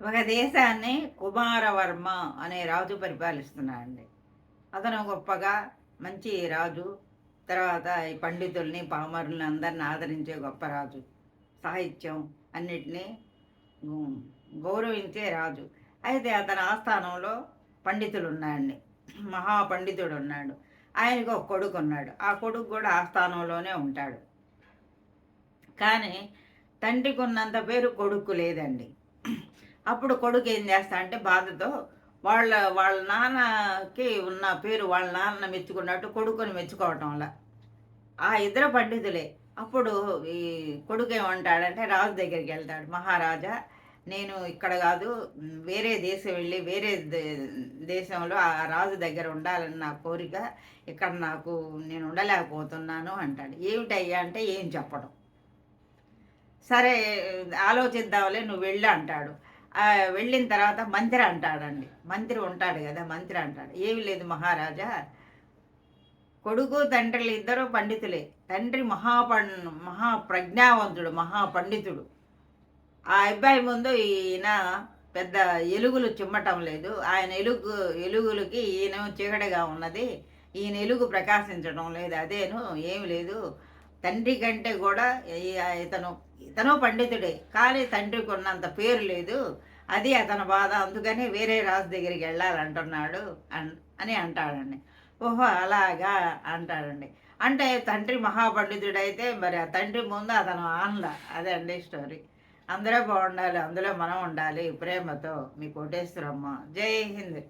ఒక దేశాన్ని కుమారవర్మ అనే రాజు పరిపాలిస్తున్నాడండి. అతను గొప్పగా మంచి రాజు తర్వాత ఈ పండితుల్ని పామరుల్ని అందరిని ఆదరించే గొప్ప రాజు. సాహిత్యం అన్నిటినీ గౌరవించే రాజు. అయితే అతని ఆస్థానంలో పండితులు ఉన్నాయండి మహాపండితుడు ఉన్నాడు ఆయనకు ఒక కొడుకు ఉన్నాడు. ఆ కొడుకు కూడా ఆస్థానంలోనే ఉంటాడు. కానీ తండ్రికి ఉన్నంత పేరు కొడుకు లేదండి. అప్పుడు కొడుకు ఏం చేస్తా అంటే బాధతో వాళ్ళ వాళ్ళ నాన్నకి ఉన్న పేరు వాళ్ళ నాన్న మెచ్చుకున్నట్టు కొడుకుని మెచ్చుకోవటం వల్ల ఆ ఇద్దరు పండితులే. అప్పుడు ఈ కొడుకు ఏమంటాడంటే రాజు దగ్గరికి వెళ్తాడు. మహారాజా నేను ఇక్కడ కాదు వేరే దేశం వెళ్ళి వేరే దే- దేశంలో ఆ రాజు దగ్గర ఉండాలని నా కోరిక ఇక్కడ నాకు నేను ఉండలేకపోతున్నాను అంటాడు. ఏమిటయ్యా అంటే ఏం చెప్పడం? సరే ఆలోచిద్దాంలే నువ్వు వెళ్ళు అంటాడు. వెళ్ళిన తర్వాత మంత్రి అంటాడండి. మంత్రి ఉంటాడు కదా మంత్రి అంటాడు. ఏమి లేదు మహారాజా. కొడుకు తండ్రులు ఇద్దరు పండితులే. తండ్రి మహాపం మహాప్రజ్ఞావంతుడు మహాపండితుడు. ఆ అబ్బాయి ముందు ఈయన పెద్ద ఎలుగులు చిమ్మటం లేదు. ఆయన ఎలుగు ఎలుగులకి ఈయన చీకటిగా ఉన్నది. ఈయన ఎలుగు ప్రకాశించడం లేదు. అదేను ఏమి లేదు. తండ్రి కంటే కూడా ఇతను ఇతను పండితుడే. కానీ తండ్రికి ఉన్నంత పేరు లేదు. అది అతని బాధ. అందుకని వేరే రాజు దగ్గరికి వెళ్ళాలంటున్నాడు అన్ అని అంటాడండి. ఓహో అలాగా అంటాడండి. అంటే తండ్రి మహాపండితుడైతే మరి ఆ తండ్రి ముందు అతను ఆన్ల అదే అండి స్టోరీ. అందరూ బాగుండాలి. అందులో మనం ఉండాలి. ప్రేమతో మీ కోటేశ్వరమ్మ. జై హింద్.